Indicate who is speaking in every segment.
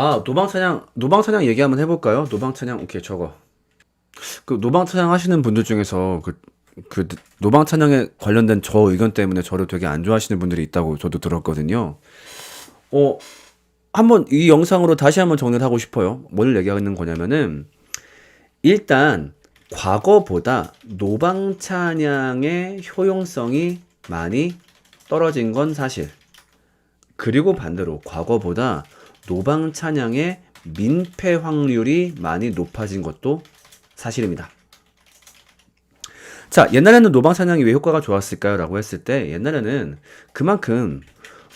Speaker 1: 아 노방찬양 노방찬양 얘기 한번 해볼까요? 노방찬양 오케이 저거 그 노방찬양 하시는 분들 중에서 그, 그 노방찬양에 관련된 저 의견 때문에 저를 되게 안 좋아하시는 분들이 있다고 저도 들었거든요. 어 한번 이 영상으로 다시 한번 정리를 하고 싶어요. 뭘 얘기하는 거냐면은 일단 과거보다 노방찬양의 효용성이 많이 떨어진 건 사실. 그리고 반대로 과거보다 노방 찬양의 민폐 확률이 많이 높아진 것도 사실입니다. 자, 옛날에는 노방 찬양이 왜 효과가 좋았을까요? 라고 했을 때 옛날에는 그만큼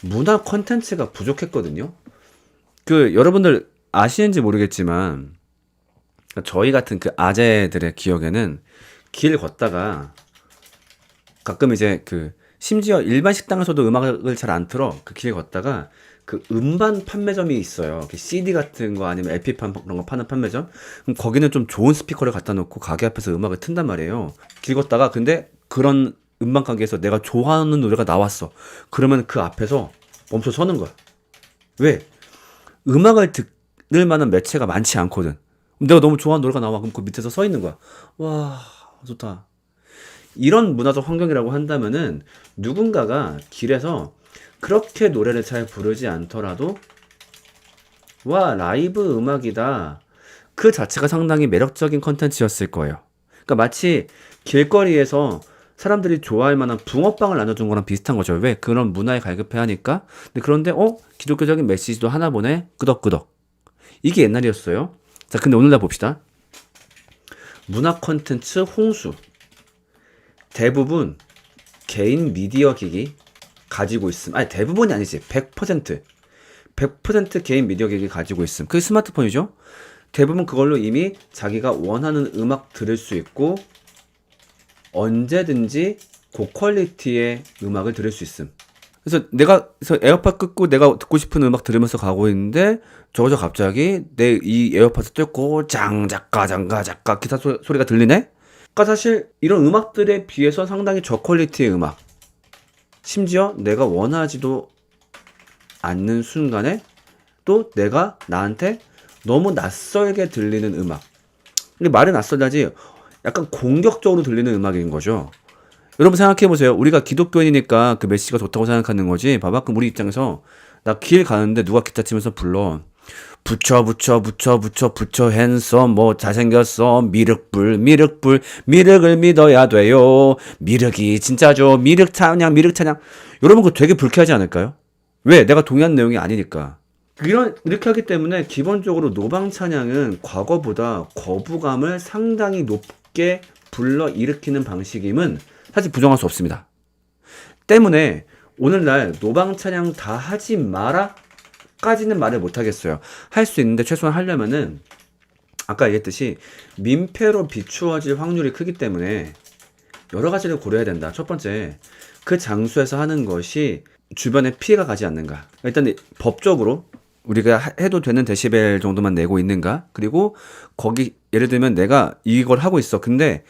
Speaker 1: 문화 컨텐츠가 부족했거든요. 그 여러분들 아시는지 모르겠지만 저희 같은 그 아재들의 기억에는 길 걷다가 가끔 이제 그 심지어 일반 식당에서도 음악을 잘 안 틀어 그 길 걷다가 그 음반 판매점이 있어요. 그 CD 같은 거 아니면 LP판 그런 거 파는 판매점. 그럼 거기는 좀 좋은 스피커를 갖다 놓고 가게 앞에서 음악을 튼단 말이에요. 길 걷다가 근데 그런 음반 가게에서 내가 좋아하는 노래가 나왔어. 그러면 그 앞에서 멈춰 서는 거야. 왜? 음악을 듣을 만한 매체가 많지 않거든. 내가 너무 좋아하는 노래가 나와. 그럼 그 밑에서 서 있는 거야. 와, 좋다. 이런 문화적 환경이라고 한다면은 누군가가 길에서 그렇게 노래를 잘 부르지 않더라도 와 라이브 음악이다 그 자체가 상당히 매력적인 컨텐츠였을 거예요. 그러니까 마치 길거리에서 사람들이 좋아할 만한 붕어빵을 나눠준 거랑 비슷한 거죠. 왜 그런 문화에 갈급해 하니까. 근데 그런데 어 기독교적인 메시지도 하나 보내 끄덕끄덕 이게 옛날이었어요. 자 근데 오늘날 봅시다. 문화 컨텐츠 홍수 대부분 개인 미디어 기기 가지고 있음. 아니 대부분이 아니지. 100% 100% 개인 미디어 기기 가지고 있음. 그게 스마트폰이죠. 대부분 그걸로 이미 자기가 원하는 음악 들을 수 있고 언제든지 고퀄리티의 음악을 들을 수 있음. 그래서 내가 그래서 에어팟 끄고 내가 듣고 싶은 음악 들으면서 가고 있는데 저저 갑자기 내 이 에어팟을 뜯고 장작가 장가 작가 기타 소, 소리가 들리네? 그러니까 사실 이런 음악들에 비해서 상당히 저퀄리티의 음악 심지어 내가 원하지도 않는 순간에 또 내가 나한테 너무 낯설게 들리는 음악. 근데 말이 낯설다지 약간 공격적으로 들리는 음악인 거죠. 여러분 생각해 보세요. 우리가 기독교인이니까 그 메시지가 좋다고 생각하는 거지. 봐봐 그럼 우리 입장에서 나 길 가는데 누가 기타 치면서 불러 붙여 붙여 붙여 붙여 붙여 핸섬 뭐 잘생겼어 미륵불 미륵불 미륵을 믿어야 돼요 미륵이 진짜죠 미륵 찬양 미륵 찬양 여러분 그거 되게 불쾌하지 않을까요? 왜? 내가 동의한 내용이 아니니까 이런 이렇게 하기 때문에 기본적으로 노방 찬양은 과거보다 거부감을 상당히 높게 불러 일으키는 방식임은 사실 부정할 수 없습니다. 때문에 오늘날 노방 찬양 다 하지 마라 까지는 말을 못 하겠어요. 할 수 있는데 최소한 하려면은 아까 얘기했듯이 민폐로 비추어질 확률이 크기 때문에 여러 가지를 고려해야 된다. 첫 번째, 그 장소에서 하는 것이 주변에 피해가 가지 않는가. 일단 법적으로 우리가 하- 해도 되는 데시벨 정도만 내고 있는가. 그리고 거기 예를 들면 내가 이걸 하고 있어. 근데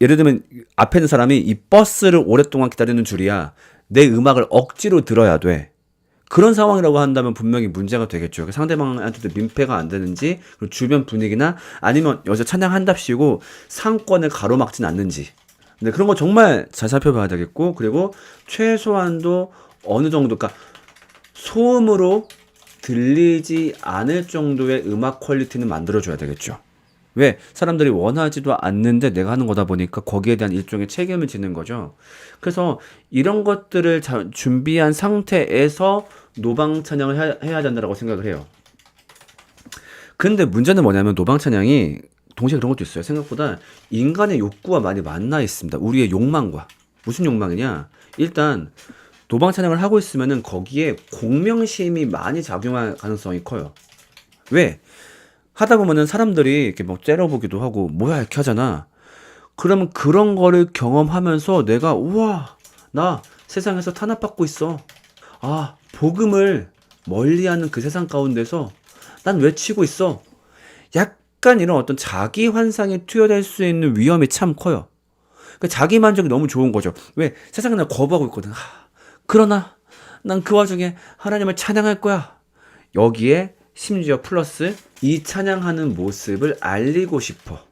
Speaker 1: 예를 들면 앞에 있는 사람이 이 버스를 오랫동안 기다리는 줄이야. 내 음악을 억지로 들어야 돼. 그런 상황이라고 한다면 분명히 문제가 되겠죠. 그 상대방한테도 민폐가 안 되는지, 그리고 주변 분위기나 아니면 여기서 찬양한답시고 상권을 가로막진 않는지. 근데 그런 거 정말 잘 살펴봐야 되겠고, 그리고 최소한도 어느 정도, 그러니까 소음으로 들리지 않을 정도의 음악 퀄리티는 만들어줘야 되겠죠. 왜? 사람들이 원하지도 않는데 내가 하는 거다 보니까 거기에 대한 일종의 책임을 지는 거죠. 그래서 이런 것들을 자- 준비한 상태에서 노방 찬양을 해야, 된다고 생각을 해요. 근데 문제는 뭐냐면 노방 찬양이 동시에 그런 것도 있어요. 생각보다 인간의 욕구와 많이 만나 있습니다. 우리의 욕망과. 무슨 욕망이냐? 일단 노방 찬양을 하고 있으면은 거기에 공명심이 많이 작용할 가능성이 커요. 왜? 하다 보면은 사람들이 이렇게 막 째려보기도 하고 뭐야 이렇게 하잖아. 그러면 그런 거를 경험하면서 내가 우와 나 세상에서 탄압받고 있어. 아 복음을 멀리하는 그 세상 가운데서 난 외치고 있어. 약간 이런 어떤 자기 환상에 투여될 수 있는 위험이 참 커요. 그 자기 만족이 너무 좋은 거죠. 왜 세상에 날 거부하고 있거든. 하, 그러나 난 그 와중에 하나님을 찬양할 거야. 여기에 심지어 플러스 이 찬양하는 모습을 알리고 싶어.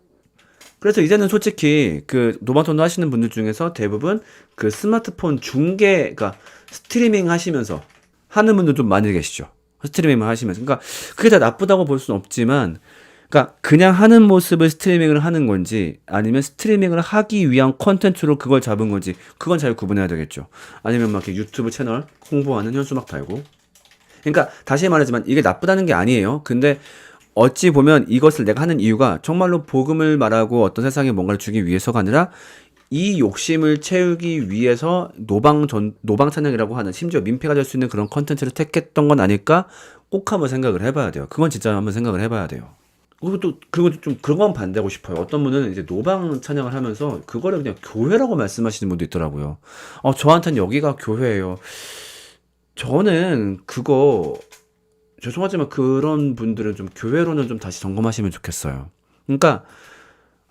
Speaker 1: 그래서 이제는 솔직히 그 노바톤도 하시는 분들 중에서 대부분 그 스마트폰 중계, 그러니까 스트리밍 하시면서 하는 분들 좀 많이 계시죠. 스트리밍만 하시면서. 그러니까 그게 다 나쁘다고 볼 수는 없지만, 그러니까 그냥 하는 모습을 스트리밍을 하는 건지 아니면 스트리밍을 하기 위한 컨텐츠로 그걸 잡은 건지 그건 잘 구분해야 되겠죠. 아니면 막 이렇게 유튜브 채널 홍보하는 현수막 달고. 그러니까 다시 말하지만 이게 나쁘다는 게 아니에요. 근데 어찌 보면 이것을 내가 하는 이유가 정말로 복음을 말하고 어떤 세상에 뭔가를 주기 위해서가 아니라 이 욕심을 채우기 위해서 노방 전 노방 찬양이라고 하는 심지어 민폐가 될 수 있는 그런 컨텐츠를 택했던 건 아닐까 꼭 한번 생각을 해봐야 돼요. 그건 진짜 한번 생각을 해봐야 돼요. 그리고 또 그리고 좀 그런 건 반대하고 싶어요. 어떤 분은 이제 노방 찬양을 하면서 그거를 그냥 교회라고 말씀하시는 분도 있더라고요. 어 저한테는 여기가 교회예요. 저는 그거 죄송하지만 그런 분들은 좀 교회로는 좀 다시 점검하시면 좋겠어요. 그러니까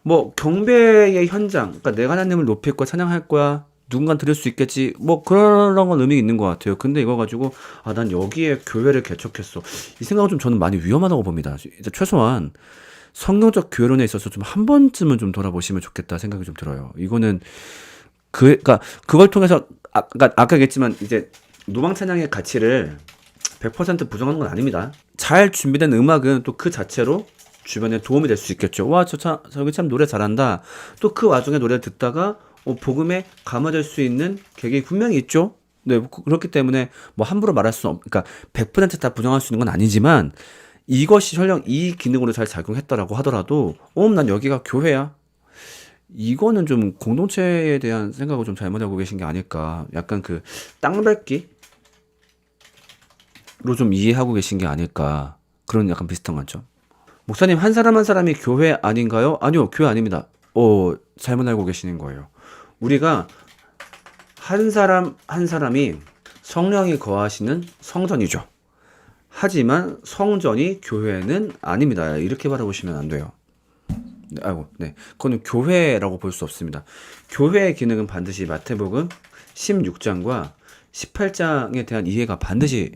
Speaker 1: 뭐 경배의 현장, 그러니까 내가 하나님을 높일 거야, 찬양할 거야, 누군가 들을 수 있겠지, 뭐 그런 건 의미 있는 것 같아요. 근데 이거 가지고 아 난 여기에 교회를 개척했어. 이 생각은 좀 저는 많이 위험하다고 봅니다. 최소한 성경적 교회론에 있어서 좀 한 번쯤은 좀 돌아보시면 좋겠다 생각이 좀 들어요. 이거는 그, 그러니까 그걸 통해서 아, 그러니까 아까 얘기했지만 이제 노방 찬양의 가치를 100% 부정하는 건 아닙니다. 잘 준비된 음악은 또 그 자체로 주변에 도움이 될 수 있겠죠. 와, 저, 참, 저기 참 노래 잘한다. 또 그 와중에 노래를 듣다가 어, 복음에 감화될 수 있는 계기 분명히 있죠. 네, 그- 그렇기 때문에 뭐 함부로 말할 수는 없, 그러니까 100%다 부정할 수 있는 건 아니지만 이것이 설령 이 기능으로 잘 작용했다라고 하더라도, 어, 난 여기가 교회야. 이거는 좀 공동체에 대한 생각을 좀 잘못하고 계신 게 아닐까. 약간 그 땅 밟기? 로좀 이해하고 계신 게 아닐까. 그런 약간 비슷한 관점. 목사님, 한 사람 한 사람이 교회 아닌가요? 아니요, 교회 아닙니다. 어, 잘못 알고 계시는 거예요. 우리가 한 사람 한 사람이 성령이 거하시는 성전이죠. 하지만 성전이 교회는 아닙니다. 이렇게 바라보시면 안 돼요. 네, 아이고, 네. 그거는 교회라고 볼 수 없습니다. 교회의 기능은 반드시 마태복음 16장과 18장에 대한 이해가 반드시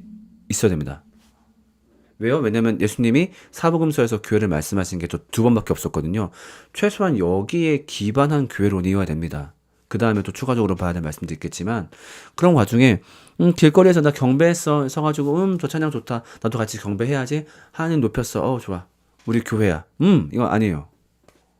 Speaker 1: 있어야 됩니다. 왜요? 왜냐면 예수님이 사복음서에서 교회를 말씀하신 게 저 두 번밖에 없었거든요. 최소한 여기에 기반한 교회로 이해해야 됩니다. 그 다음에 또 추가적으로 봐야 될 말씀도 있겠지만 그런 와중에 음, 길거리에서 나 경배했어 서가지고 음 저 찬양 좋다 나도 같이 경배해야지 하나님 높였어 어 좋아 우리 교회야 음 이거 아니에요